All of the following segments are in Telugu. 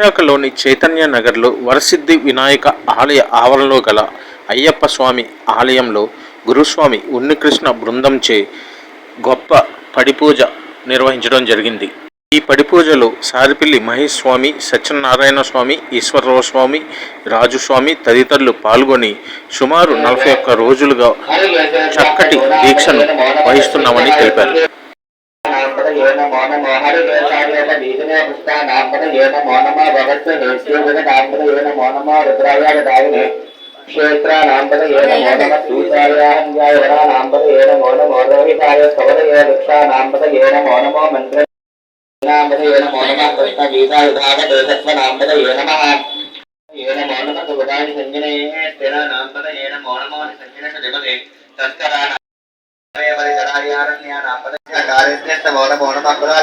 విశాఖలోని చైతన్య నగర్లో వరసిద్ధి వినాయక ఆలయ ఆవరణలో గల అయ్యప్ప స్వామి ఆలయంలో గురుస్వామి ఉన్నికృష్ణ బృందంచే గొప్ప పడిపూజ నిర్వహించడం జరిగింది. ఈ పడిపూజలో సారిపిల్లి మహేష్ స్వామి సత్యనారాయణ స్వామి ఈశ్వరరావు స్వామి రాజుస్వామి తదితరులు పాల్గొని సుమారు నలభై ఒక్క రోజులుగా చక్కటి దీక్షను వహిస్తున్నామని తెలిపారు. ఏన మౌనమ హరివేషాయేన బీజనే పుష్ట నాంపద ఏన మౌనమ భగత్వ హేత్యోగ నాంపద ఏన మౌనమ రుద్రాయ దాయినే క్షేత్ర నాంపద ఏన మౌనమ సూచాయాహంజాయ నాంపద ఏన మౌనమ రోహితాయ సవరయ వృక్ష నాంపద ఏన మౌనమ మంత్ర నాంపద ఏన మౌనమ కృష్ణ విధాన దేశత్వ ఏ నమః ఏన మౌనమ ఏన మౌనమ సంజన సదిమతే తస్కరా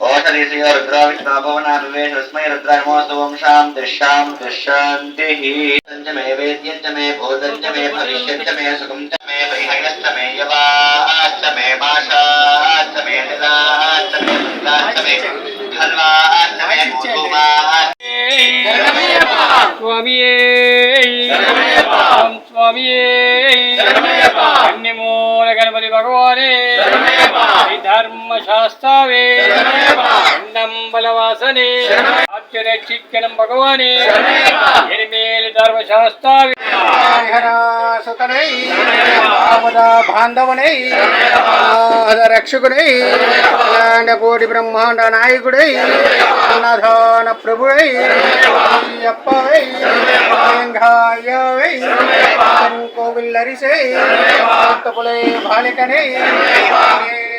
ఓషధీశయోరుద్రావిష్ణాభవనాభివేశస్మై రుద్రామోస్తవంశాం దృశ్యాం దృశ్యాంతిః మే వేద్యం చ మే భూతం చ మే భవిష్యం చ మే సుఖం చ మే స్వామియే. గణపతి భగవానే. ధర్మ శాస్త్రావే అన్నం బలవాసనే భగవానే. ఎనిమేలి ధర్మ శాస్త్రావే సుతనై బాంధవనై. కోటి బ్రహ్మాండ నాయకుడై. అన్నదాన ప్రభుడై అప్పవై లింగాయవై కోవిల్లరిసై భక్తపులై బాలికనై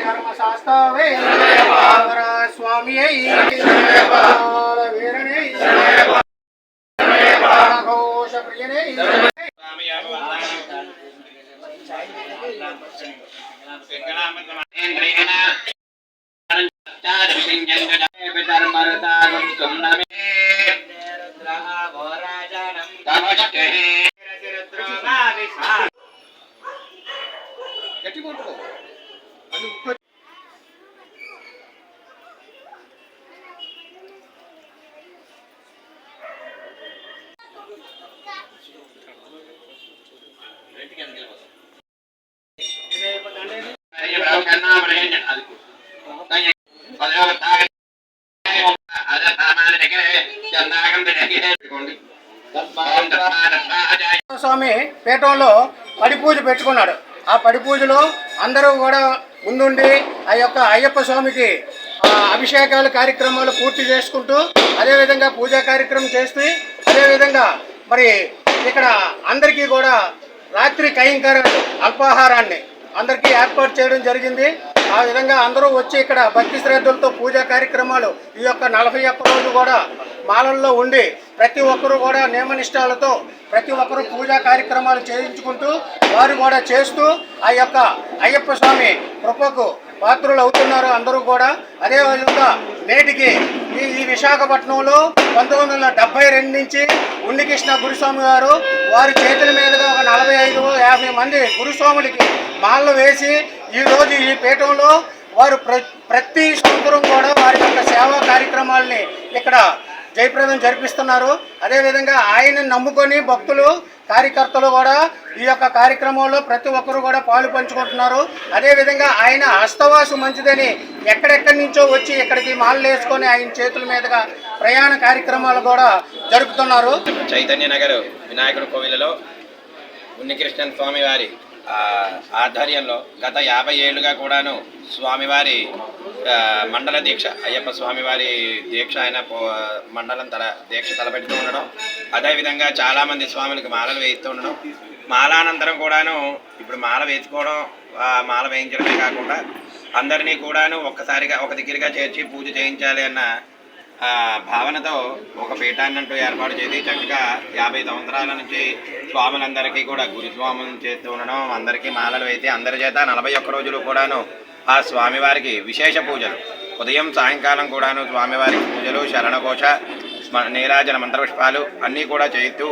ధర్మశాస్త్రవై స్వామియై వీరణై స్వామి పీఠంలో పడి పూజ పెట్టుకున్నాడు. ఆ పడి పూజలో అందరూ కూడా ముందుండి ఆ యొక్క అయ్యప్ప స్వామికి అభిషేకాలు కార్యక్రమాలు పూర్తి చేసుకుంటూ అదేవిధంగా పూజా కార్యక్రమం చేస్తూ అదేవిధంగా మరి ఇక్కడ అందరికీ కూడా రాత్రి కైంకరాలు అల్పాహారాన్ని అందరికీ ఏర్పాటు చేయడం జరిగింది. ఆ విధంగా అందరూ వచ్చి ఇక్కడ భక్తి శ్రద్ధలతో పూజా కార్యక్రమాలు ఈ యొక్క నలభై ఒక్క రోజు కూడా మాలల్లో ఉండి ప్రతి ఒక్కరూ కూడా నియమనిష్టాలతో ప్రతి ఒక్కరూ పూజా కార్యక్రమాలు చేయించుకుంటూ వారు కూడా చేస్తూ ఆ యొక్క అయ్యప్ప స్వామి కృపకు పాత్రులు అవుతున్నారు అందరూ కూడా. అదేవిధంగా నేటికి ఈ ఈ విశాఖపట్నంలో పంతొమ్మిది వందల డెబ్బై రెండు నుంచి ఉండికృష్ణ గురుస్వామి గారు వారి చేతుల మీదుగా ఒక నలభై ఐదు యాభై మంది గురుస్వాములకి మాలలు వేసి ఈ రోజు ఈ పీఠంలో వారు ప్ర ప్రతి సంవత్సరం కూడా వారి యొక్క సేవా కార్యక్రమాలని ఇక్కడ జయప్రదం జరిపిస్తున్నారు. అదేవిధంగా ఆయనను నమ్ముకొని భక్తులు కార్యకర్తలు కూడా ఈ యొక్క కార్యక్రమంలో ప్రతి ఒక్కరు కూడా పాలు పంచుకుంటున్నారు. అదేవిధంగా ఆయన హస్తవాసు మంచిదని ఎక్కడెక్కడి నుంచో వచ్చి ఇక్కడికి మాలలు వేసుకొని ఆయన చేతుల మీదుగా ప్రయాణ కార్యక్రమాలు కూడా జరుపుతున్నారు. చైతన్య నగర్ వినాయకుడి కోవిలలో ఉన్నికృష్ణన్ స్వామి వారి ఆధ్వర్యంలో గత యాభై ఏళ్ళుగా కూడాను స్వామివారి మండల దీక్ష అయ్యప్ప స్వామివారి దీక్ష ఆయన పో- మండలం తల దీక్ష తలపెడుతూ ఉండడం. అదేవిధంగా చాలామంది స్వాములకు మాలలు వేయిస్తూ ఉండడం. మాలానంతరం కూడాను ఇప్పుడు మాల వేసుకోవడం మాల వేయించడమే కాకుండా అందరినీ కూడాను ఒక్కసారిగా ఒక దగ్గరగా చేర్చి పూజ చేయించాలి అన్న భావనతో ఒక పీఠాన్ని అంటూ ఏర్పాటు చేసి చక్కగా యాభై సంవత్సరాల నుంచి స్వాములందరికీ కూడా గురుస్వాములను చేస్తూ ఉండడం అందరికీ మాలలు వేసి అందరి చేత నలభై ఒక్క రోజులు కూడాను ఆ స్వామివారికి విశేష పూజలు. ఉదయం సాయంకాలం కూడాను స్వామివారికి పూజలు శరణఘోష స్మ- నీరాజన మంత్రపుష్పాలు అన్నీ కూడా చేస్తూ